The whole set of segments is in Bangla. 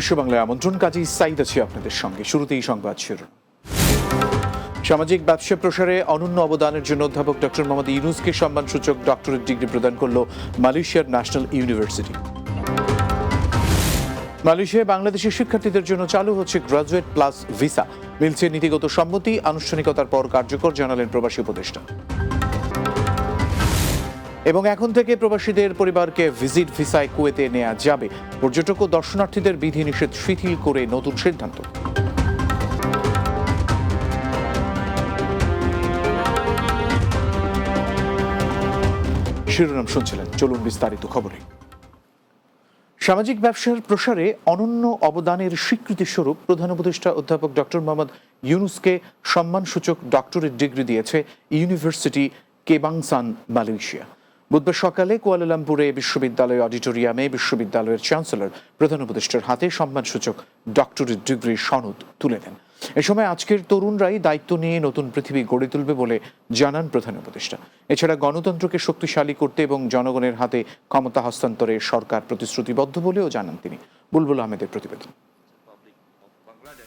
বিশ্ব বাংলায় আমন্ত্রণ, কাজী সাইদ আছি আপনাদের সঙ্গে। শুরুতেই সংবাদ শিরোনাম। সামাজিক ব্যবসা প্রসারে অনন্য অবদানের জন্য অধ্যাপক ডক্টর মোহাম্মদ ইউনুসকে সম্মানসূচক ডক্টরেট ডিগ্রি প্রদান করল মালয়েশিয়ার ন্যাশনাল ইউনিভার্সিটি। মালয়েশিয়ায় বাংলাদেশের শিক্ষার্থীদের জন্য চালু হচ্ছে গ্রাজুয়েট প্লাস ভিসা। মিলছে নীতিগত সম্মতি, আনুষ্ঠানিকতার পর কার্যকর, জানালেন প্রবাসী উপদেষ্টা। এবং এখন থেকে প্রবাসীদের পরিবারকে ভিজিট ভিসায় কুয়েতে নেওয়া যাবে। পর্যটক ও দর্শনার্থীদের বিধিনিষেধ শিথিল করে নতুন সিদ্ধান্ত। শিরোনাম শুনছিলেন, চলুন বিস্তারিত খবরে। সামাজিক ব্যবসার প্রসারে অনন্য অবদানের স্বীকৃতি স্বরূপ প্রধান উপদেষ্টা অধ্যাপক ডক্টর মোহাম্মদ ইউনুসকে সম্মানসূচক ডক্টরেট ডিগ্রি দিয়েছে ইউনিভার্সিটি কেবাংসান, মালয়েশিয়া। বুধবার সকালে কুয়ালালামপুরে বিশ্ববিদ্যালয় অডিটোরিয়ামে বিশ্ববিদ্যালয়ের চ্যান্সেলর, প্রধান উপদেষ্টার হাতে সম্মানসূচক ডক্টরেট ডিগ্রি সনদ তুলে দেন এ সময় আজকের তরুণরাই দায়িত্ব নিয়ে নতুন পৃথিবী গড়ে তুলবে বলে জানান প্রধান উপদেষ্টা। এছাড়া গণতন্ত্রকে শক্তিশালী করতে এবং জনগণের হাতে ক্ষমতা হস্তান্তরে সরকার প্রতিশ্রুতিবদ্ধ বলেও জানান তিনি। বুলবুল আহমেদের প্রতিবেদন।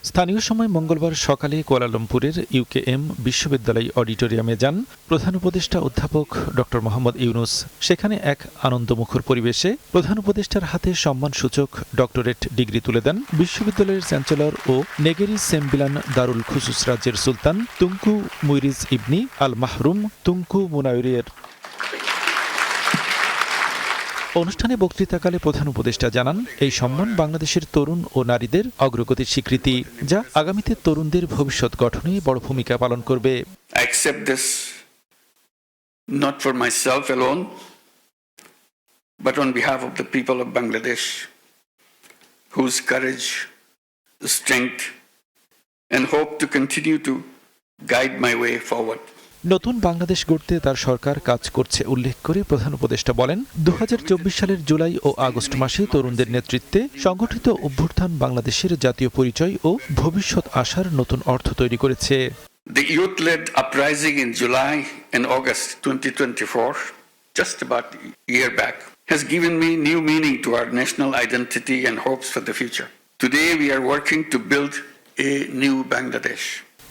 স্থানীয় সময় মঙ্গলবার সকালে কুয়ালালামপুরের ইউকেএম বিশ্ববিদ্যালয় অডিটোরিয়ামে যান প্রধান উপদেষ্টা অধ্যাপক ডক্টর মোহাম্মদ ইউনুস। সেখানে এক আনন্দমুখর পরিবেশে প্রধান উপদেষ্টার হাতে সম্মানসূচক ডক্টরেট ডিগ্রি তুলে দেন বিশ্ববিদ্যালয়ের চ্যান্সেলর ও নেগেরি সেম্বিলান দারুল খুসুস রাজ্যের সুলতান তুঙ্কু মুইরিজ ইবনি আল মাহরুম তুঙ্কু মুনায়ুরিয়ের অনুষ্ঠানে বক্তৃতাকালে প্রধান উপদেষ্টা জানান এই সম্মান বাংলাদেশের তরুণ ও নারীদের অগ্রগতির স্বীকৃতি যা আগামীতে তরুণদের ভবিষ্যৎ গঠনে বড় ভূমিকা পালন করবে not for myself alone, but on behalf of the people of Bangladesh, whose courage, strength, and hope to continue to guide my way forward. নতুন বাংলাদেশ গড়তে তার সরকার কাজ করছে উল্লেখ করে প্রধান উপদেষ্টা বলেন দু হাজার চব্বিশ সালের জুলাই ও আগস্ট মাসে তরুণদের নেতৃত্বে সংগঠিত অভ্যুত্থান বাংলাদেশের জাতীয় পরিচয় ও ভবিষ্যৎ আশার নতুন অর্থ তৈরি করেছে The youth led uprising in July and August 2024, just about a year back, has given me new meaning to our national identity and hopes for the future. Today, we are working to build a new Bangladesh.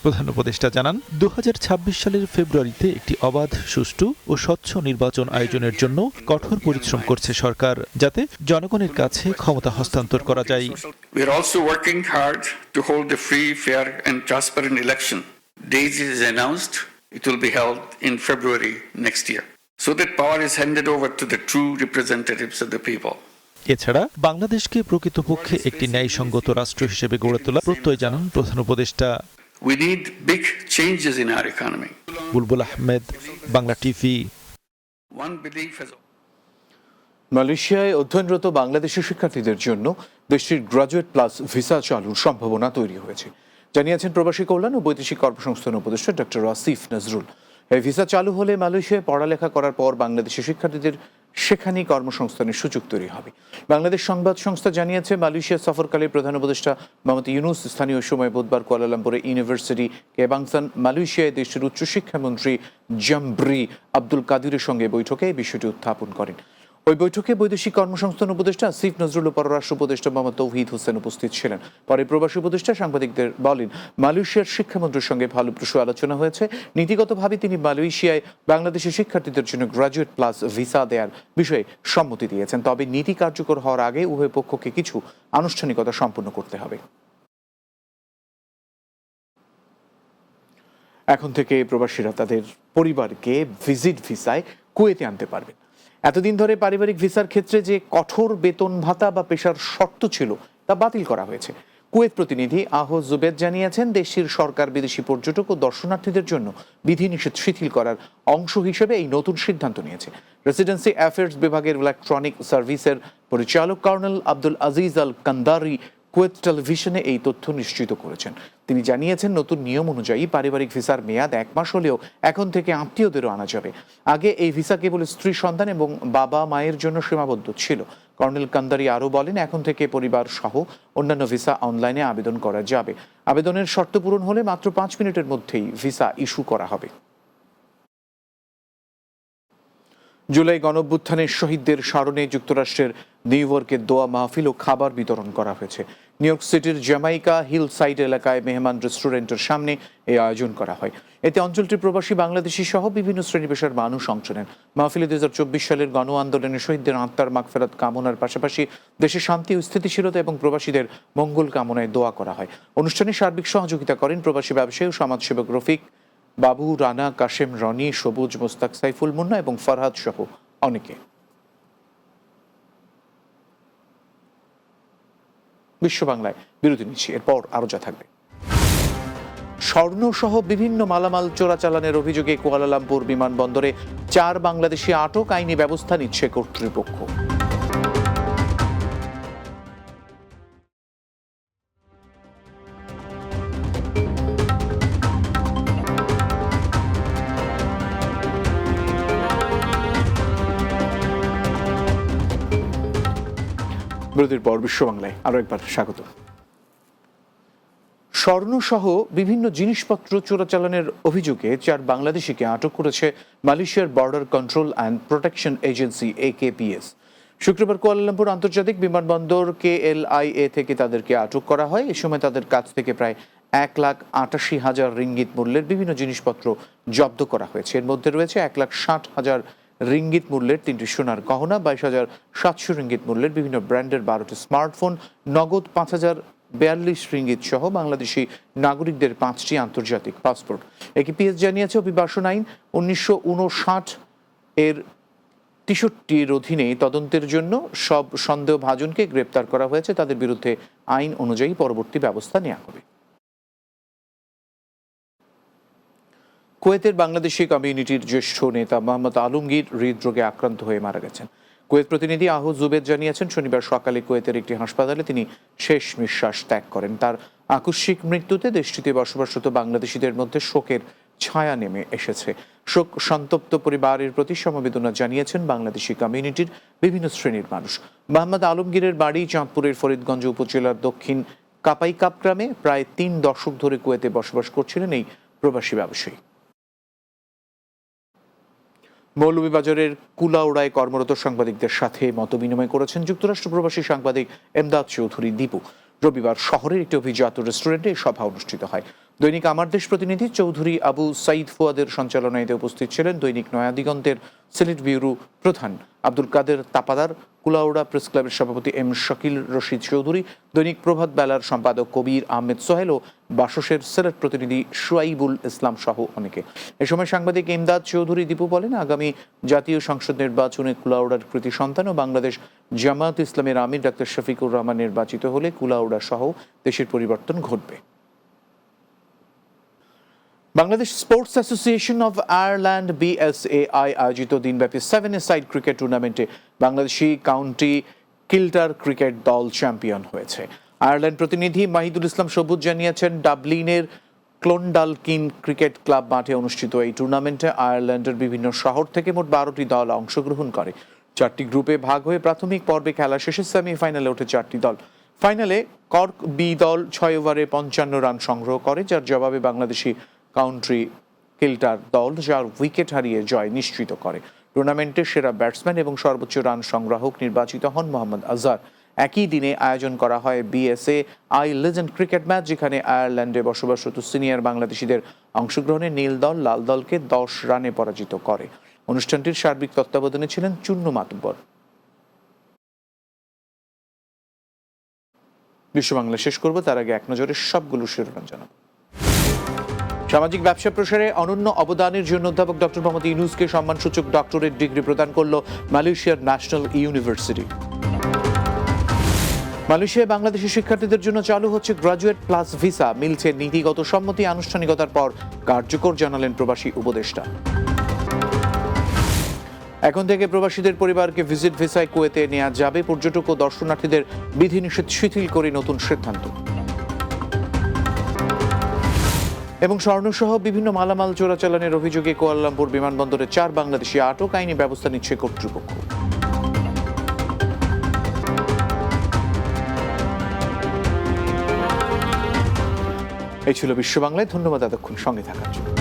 প্রধান উপদেষ্টা জানান দু হাজার ছাব্বিশ সালের ফেব্রুয়ারিতে একটি অবাধ সুষ্ঠু ও স্বচ্ছ নির্বাচন আয়োজনের জন্য কঠোর পরিশ্রম করছে সরকার যাতে জনগণের কাছে ক্ষমতা হস্তান্তর করা যায়। এছাড়া বাংলাদেশকে প্রকৃতপক্ষে একটি ন্যায়সঙ্গত রাষ্ট্র হিসেবে গড়ে তোলা প্রত্যয় জানান প্রধান উপদেষ্টা। We need big changes in our economy. Bulbul Ahmed Bangla TV One belief has মালয়েশিয়ায় অধ্যয়নরত বাংলাদেশের শিক্ষার্থীদের জন্য দেশটির গ্রাজুয়েট প্লাস ভিসা চালুর সম্ভাবনা তৈরি হয়েছে। জানিয়েছেন প্রবাসী কল্যাণ ও বৈদেশিক কর্মসংস্থান উপদেষ্টা ডক্টর আসিফ নজরুল। এই ভিসা চালু হলে মালয়েশিয়ায় পড়ালেখা করার পর বাংলাদেশের শিক্ষার্থীদের সেখানেই কর্মসংস্থানের সুযোগ তৈরি হবে। বাংলাদেশ সংবাদ সংস্থা জানিয়েছে, মালয়েশিয়া সফরকালে প্রধান উপদেষ্টা মোহাম্মদ ইউনুস স্থানীয় সময় বুধবার কুয়ালালামপুরে ইউনিভার্সিটি কেবাংসান, মালয়েশিয়ায় দেশের উচ্চশিক্ষামন্ত্রী জম্ব্রি আব্দুল কাদিরের সঙ্গে বৈঠকে এই বিষয়টি উত্থাপন করেন। ওই বৈঠকে বৈদেশিক কর্মসংস্থান উপদেষ্টা আসিফ নজরুল পররাষ্ট্র উপদেষ্টা মোহাম্মদ তৌহিদ হোসেন উপস্থিত ছিলেন। পরে প্রবাসী উপদেষ্টা সাংবাদিকদের বলেন, মালয়েশিয়ার শিক্ষামন্ত্রীর সঙ্গে ফলপ্রসূ আলোচনা হয়েছে। নীতিগতভাবে তিনি মালয়েশিয়ায় বাংলাদেশের শিক্ষার্থীদের জন্য গ্রাজুয়েট প্লাস ভিসা দেওয়ার বিষয়ে সম্মতি দিয়েছেন। তবে নীতি কার্যকর হওয়ার আগে উভয় পক্ষকে কিছু আনুষ্ঠানিকতা সম্পন্ন করতে হবে। এখন থেকে প্রবাসীরা তাদের পরিবারকে ভিজিট ভিসায় কুয়েতে আনতে পারবেন। এতদিন ধরে পারিবারিক ভিসার ক্ষেত্রে যে কঠোর বেতন ভাতা বা পেশার শর্ত ছিল, তা বাতিল করা হয়েছে। কুয়েত প্রতিনিধি আহ জুবেদ জানিয়েছেন, দেশটির সরকার বিদেশি পর্যটক ও দর্শনার্থীদের জন্য বিধিনিষেধ শিথিল করার অংশ হিসেবে এই নতুন সিদ্ধান্ত নিয়েছে। রেসিডেন্সি অ্যাফেয়ার্স বিভাগের ইলেকট্রনিক সার্ভিসের পরিচালক colonel Abdul Aziz Al Kandari Kuwait টেলিভিশনে এই তথ্য নিশ্চিত করেছেন। তিনি জানিয়েছেন, নতুন নিয়ম অনুযায়ী পারিবারিক ভিসার মেয়াদ এক মাস হলেও এখন থেকে আত্মীয়দেরও আনা যাবে। আগে এই ভিসা কেবল স্ত্রী সন্তান এবং বাবা মায়ের জন্য সীমাবদ্ধ ছিল। কর্নেল কান্দারি আরও বলেন, এখন থেকে পরিবার সহ অন্যান্য ভিসা অনলাইনে আবেদন করা যাবে। আবেদনের শর্ত পূরণ হলে মাত্র পাঁচ মিনিটের মধ্যেই ভিসা ইস্যু করা হবে। জুলাই গণঅভ্যুত্থানের শহীদদের স্মরণে যুক্তরাষ্ট্রের নিউ ইয়র্কের দোয়া মাহফিল ও খাবার বিতরণ করা হয়েছে। নিউ ইয়র্ক সিটির জামাইকা হিল সাইড এলাকায় মেহমান রেস্টুরেন্টের সামনে এই আয়োজন করা হয়। এতে অঞ্চলটির প্রবাসী বাংলাদেশি সহ বিভিন্ন শ্রেণি পেশার মানুষ অংশ নেন। মাহফিলে দুই সালের গণ আন্দোলনে শহীদদের আত্মার মাগফেরাত কামনার পাশাপাশি দেশে শান্তি ও স্থিতিশীলতা এবং প্রবাসীদের মঙ্গল কামনায় দোয়া করা হয়। অনুষ্ঠানে সার্বিক সহযোগিতা করেন প্রবাসী ব্যবসায়ী ও সমাজসেবক রফিক, বাবু, রানা, কাশেম, রনি, সবুজ, মোস্তাক, সাইফুল, মুন্না এবং ফরহাদ সহ অনেকে। বিশ্ব বাংলায় বিরতি নিচ্ছি, এরপর আরও যা থাকবে। স্বর্ণসহ বিভিন্ন মালামাল চোরাচালানের অভিযোগে কুয়ালালামপুর বিমানবন্দরে চার বাংলাদেশি আটক আইনি ব্যবস্থা নিচ্ছে কর্তৃপক্ষ। বিরতির পর বিশ্ব বাংলায় আরও একবার স্বাগত। স্বর্ণসহ বিভিন্ন জিনিসপত্র চোরাচালানের অভিযোগে চার বাংলাদেশিকে আটক করেছে মালয়েশিয়ার border control and protection agency AKPS শুক্রবার কুয়ালালামপুর আন্তর্জাতিক বিমানবন্দর কেএলআইএ থেকে তাদেরকে আটক করা হয়। এ সময় তাদের কাছ থেকে প্রায় এক লাখ আটাশি হাজার রিঙ্গিত মূল্যের বিভিন্ন জিনিসপত্র জব্দ করা হয়েছে। এর মধ্যে রয়েছে এক লাখ ষাট হাজার রিঙ্গিত মূল্যের তিনটি সোনার গহনা, বাইশ হাজার সাতশো রিঙ্গিত মূল্যের বিভিন্ন ব্র্যান্ডের বারোটি স্মার্টফোন, নগদ পাঁচ হাজার বিয়াল্লিশ রিঙ্গিত সহ বাংলাদেশি নাগরিকদের পাঁচটি আন্তর্জাতিক পাসপোর্ট। একিপিএস জানিয়েছে, অভিবাসন আইন উনিশশো উনষাট এর তেষট্টির অধীনে তদন্তের জন্য সব সন্দেহভাজনকে গ্রেপ্তার করা হয়েছে। তাদের বিরুদ্ধে আইন অনুযায়ী পরবর্তী ব্যবস্থা নেওয়া হবে। কুয়েতের বাংলাদেশি কমিউনিটির জ্যেষ্ঠ নেতা মোহাম্মদ আলমগীর হৃদরোগে আক্রান্ত হয়ে মারা গেছেন। কুয়েত প্রতিনিধি আহ জুবেদ জানিয়েছেন, শনিবার সকালে কুয়েতের একটি হাসপাতালে তিনি শেষ নিঃশ্বাস ত্যাগ করেন। তার আকস্মিক মৃত্যুতে দেশটিতে বসবাসরত বাংলাদেশিদের মধ্যে শোকের ছায়া নেমে এসেছে। শোক সন্তপ্ত পরিবারের প্রতি সমবেদনা জানিয়েছেন বাংলাদেশি কমিউনিটির বিভিন্ন শ্রেণির মানুষ। মোহাম্মদ আলমগীরের বাড়ি চাঁদপুরের ফরিদগঞ্জ উপজেলার দক্ষিণ কাপাইকাপ গ্রামে প্রায় তিন দশক ধরে কুয়েতে বসবাস করছিলেন এই প্রবাসী ব্যবসায়ী। মৌলভীবাজারের কুলাউড়ায় কর্মরত সাংবাদিকদের সাথে মতবিনিময় করেছেন যুক্তরাষ্ট্র প্রবাসী সাংবাদিক এমদাদ চৌধুরী দীপু। রবিবার শহরের একটি অভিজাত রেস্টুরেন্টে সভা অনুষ্ঠিত হয়। দৈনিক আমার দেশ প্রতিনিধি চৌধুরী আবু সাইদ ফুয়াদের সঞ্চালনায় উপস্থিত ছিলেন দৈনিক নয়া দিগন্তের সিলেট ব্যুরো প্রধান আব্দুল কাদের তাপাদার, কুলাউড়া প্রেস ক্লাবের সভাপতি এম শকিল রশিদ চৌধুরী, দৈনিক প্রভাত বেলার সম্পাদক কবির আহমেদ সোহেল ও বাসসের সিলেট প্রতিনিধি শুয়াইবুল ইসলাম সহ অনেকে। এ সময় সাংবাদিক ইমদাদ চৌধুরী দীপু বলেন, আগামী জাতীয় সংসদ নির্বাচনে কুলাউড়ার কৃতি সন্তান ও বাংলাদেশ জামায়াত ইসলামের আমির ডাক্তার শফিকুর রহমান নির্বাচিত হলে কুলাউড়া সহ দেশের পরিবর্তন ঘটবে। Bangladesh sports association of Ireland BSAI আয়োজিত দিনব্যাপী সেভেন এ সাইড ক্রিকেট টুর্নামেন্টে বাংলাদেশি কাউন্টি কিল্টার ক্রিকেট দল চ্যাম্পিয়ন হয়েছে। আয়ারল্যান্ড প্রতিনিধি মাহিদুল ইসলাম সবুজ জানিয়েছেন ডাবলিনের ক্লোন্ডালকিন ক্রিকেট ক্লাব মাঠে অনুষ্ঠিত এই টুর্নামেন্টে আয়ারল্যান্ডের বিভিন্ন শহর থেকে মোট বারোটি দল অংশগ্রহণ করে। চারটি গ্রুপে ভাগ হয়ে প্রাথমিক পর্বে খেলা শেষে সেমিফাইনালে ওঠে চারটি দল। ফাইনালে কর্ক বি দল ছয় ওভারে পঞ্চান্ন রান সংগ্রহ করে, যার জবাবে বাংলাদেশি কাউন্ট্রি কিল্টার দল, যার উইকেট হারিয়ে জয় নিশ্চিত করে। টুর্নামেন্টের সেরা ব্যাটসম্যান এবং সর্বোচ্চ রান সংগ্রাহক নির্বাচিত হন মোহাম্মদ আজহার। একই দিনে আয়োজন করা হয় BSA I legend cricket match যেখানে আয়ারল্যান্ডে বসবাসরত সিনিয়র বাংলাদেশিদের অংশগ্রহণে নীল দল, লাল দলকে দশ রানে পরাজিত করে। অনুষ্ঠানটির সার্বিক তত্ত্বাবধানে ছিলেন চূন্য মাতব্বর। বিশ্ব বাংলা শেষ করব, তার আগে এক নজরে সবগুলো শিরোনাম জানাব। সামাজিক ব্যবসা প্রসারে অনন্য অবদানের জন্য অধ্যাপক ডক্টর মোহাম্মদ ইউনুসকে সম্মানসূচক ডক্টরেট ডিগ্রি প্রদান করল মালয়েশিয়ার ন্যাশনাল ইউনিভার্সিটি। মালয়েশিয়ায় বাংলাদেশি শিক্ষার্থীদের জন্য চালু হচ্ছে গ্রাজুয়েট প্লাস ভিসা মিলছে নীতিগত সম্মতি, আনুষ্ঠানিকতার পর কার্যকর জানালেন প্রবাসী উপদেষ্টা। এখন থেকে প্রবাসীদের পরিবারকে ভিজিট ভিসায় কুয়েতে নেওয়া যাবে। পর্যটক ও দর্শনার্থীদের বিধিনিষেধ শিথিল করে নতুন সিদ্ধান্ত। এবং স্বর্ণসহ বিভিন্ন মালামাল চোরাচালানের অভিযোগে কোয়াল্লামপুর বিমানবন্দরে চার বাংলাদেশি আটক আইনি ব্যবস্থা নিচ্ছে কর্তৃপক্ষ। এই ছিল বিশ্ব বাংলায়, ধন্যবাদ এতক্ষণ সঙ্গে থাকার জন্য।